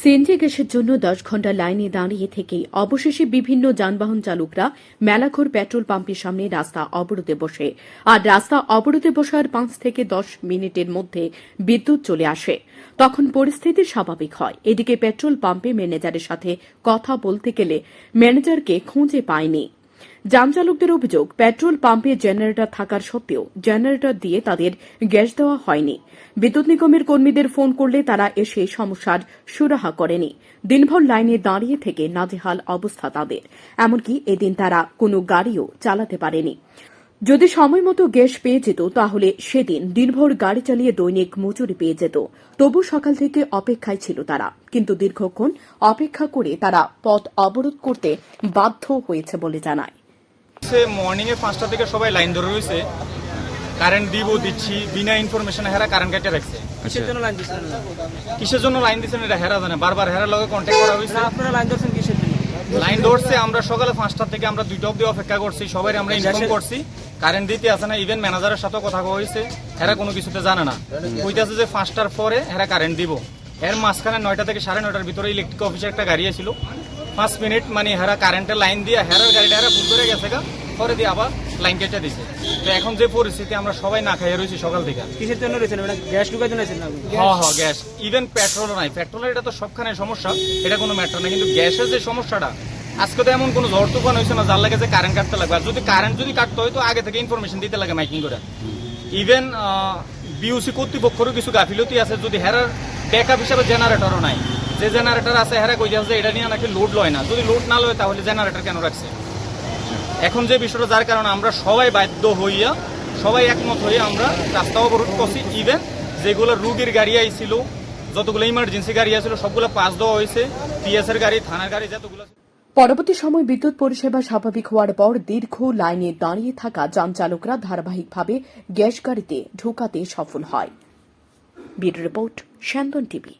CNG গ্যাসের জন্য দশ ঘণ্টা লাইনে দাঁড়িয়ে থেকে অবশেষে বিভিন্ন যানবাহন চালকরা মেলাখোর পেট্রোল পাম্পের সামনে রাস্তা অবরোধে বসে। আর রাস্তা অবরোধে বসার পাঁচ থেকে দশ মিনিটের মধ্যে বিদ্যুৎ চলে আসে। তখন পরিস্থিতি স্বাভাবিক হয়। এদিকে পেট্রোল পাম্পে ম্যানেজারের সাথে কথা বলতে গেলে ম্যানেজারকে খুঁজে পায়নি। যানচালকদের অভিযোগ, পেট্রোল পাম্পে জেনারেটর থাকার সত্ত্বেও জেনারেটর দিয়ে তাদের গ্যাস দেওয়া হয়নি। বিদ্যুৎ নিগমের কর্মীদের ফোন করলে তারা এসে সমস্যার সুরাহা করেনি। দিনভর লাইনে দাঁড়িয়ে থেকে নাজেহাল অবস্থা তাদের। এমনকি এদিন তারা কোনো গাড়িও চালাতে পারেনি। যদি সময় মতো গ্যাস পেয়ে যেত তাহলে সেদিন দিনভর গাড়ি চালিয়ে দৈনিক মজুরি পেয়ে যেত। তবু সকাল থেকে অপেক্ষায় ছিল তারা। কিন্তু দীর্ঘক্ষণ অপেক্ষা করে তারা পথ অবরোধ করতে বাধ্য হয়েছে বলে জানায়। সে মর্নিং এ পাঁচটা থেকে সবাই লাইন ধরে রয়েছে। কারেন্ট দিব দিচ্ছি বিনা ইনফরমেশনে হেরা কারেন্ট কেটে রাখছে। কিসের জন্য লাইন দিচ্ছেন কিসের জন্য লাইন দিচ্ছেন এটা হেরা জানে। বারবার হেরার লগে কন্ট্যাক্ট করা হয়েছে। আপনারা লাইন ধরছেন কিসের জন্য? লাইন ধরছে আমরা সকালে পাঁচটা থেকে আমরা দুইটা অব্দি অপেক্ষা করছি সবাই আমরা ইনফর্ম করছি। কারেন্ট দিতে আসে না ইভেন ম্যানেজারের সাথে কথা হয়েছে হেরা কোনো কিছুতে জানে না। কইতাছে যে পাঁচটার পরে হেরা কারেন্ট দিব। এর মাঝখানে নয়টা থেকে সাড়ে নয়টার ভিতরে ইলেকট্রিক অফিসে একটা গাড়ি ছিল পাঁচ মিনিট মানে হেরা কারেন্টের লাইন দিয়ে হেরার গাড়িটা হেরা ফুল করে গেছে গা পরে দিয়ে আবার লাইন কেটে দিছে। তো এখন যে পরিস্থিতি আমরা সবাই না খাইয়ে রয়েছি সকাল থেকে। কিসের জন্য রয়েছেন? মানে গ্যাস ঢুকার জন্য হ্যাঁ হ্যাঁ গ্যাস ইভেন পেট্রোল নাই। পেট্রোলের এটা তো সবখানে সমস্যা এটা কোনো ম্যাটার না কিন্তু গ্যাসের যে সমস্যাটা আজকে তো এমন কোনো ঝড় তুফান হয়েছে না, যার লাগে যে কারেন্ট কাটতে লাগবে। আর যদি কারেন্ট যদি কাটতে হয়, তো আগে থেকে ইনফরমেশন দিতে লাগে মাইকিং করে। ইভেন বিউসি কর্তৃপক্ষেরও কিছু গাফিলতি আছে, যদি হেরার ব্যাকআপ হিসাবে জেনারেটরও নাই। যে জেনারেটর আছে, হেরা কই যাচ্ছে এটা নিয়ে নাকি লোড লয় না। যদি লোড না লয়, তাহলে জেনারেটর কেন রাখছে? এখন যে বিষয়টা, যার কারণে আমরা সবাই বাধ্য হইয়া, সবাই একমত হয়ে আমরা রাস্তা অবরোধ করছি। ইভেন যেগুলো রুগীর গাড়ি আইছিল, যতগুলো ইমার্জেন্সি গাড়ি আছিল সবগুলো পাস দেওয়া হয়েছে। পিএস এর গাড়ি, থানার গাড়ি, যতগুলো পরবর্তী সময় বিদ্যুৎ পরিষেবা স্বাভাবিক হওয়ার পর দীর্ঘ লাইনে দাঁড়িয়ে থাকা যান চালকরা ধারাবাহিকভাবে গ্যাস গাড়িতে ঢোকাতে সফল হয়। Report TV.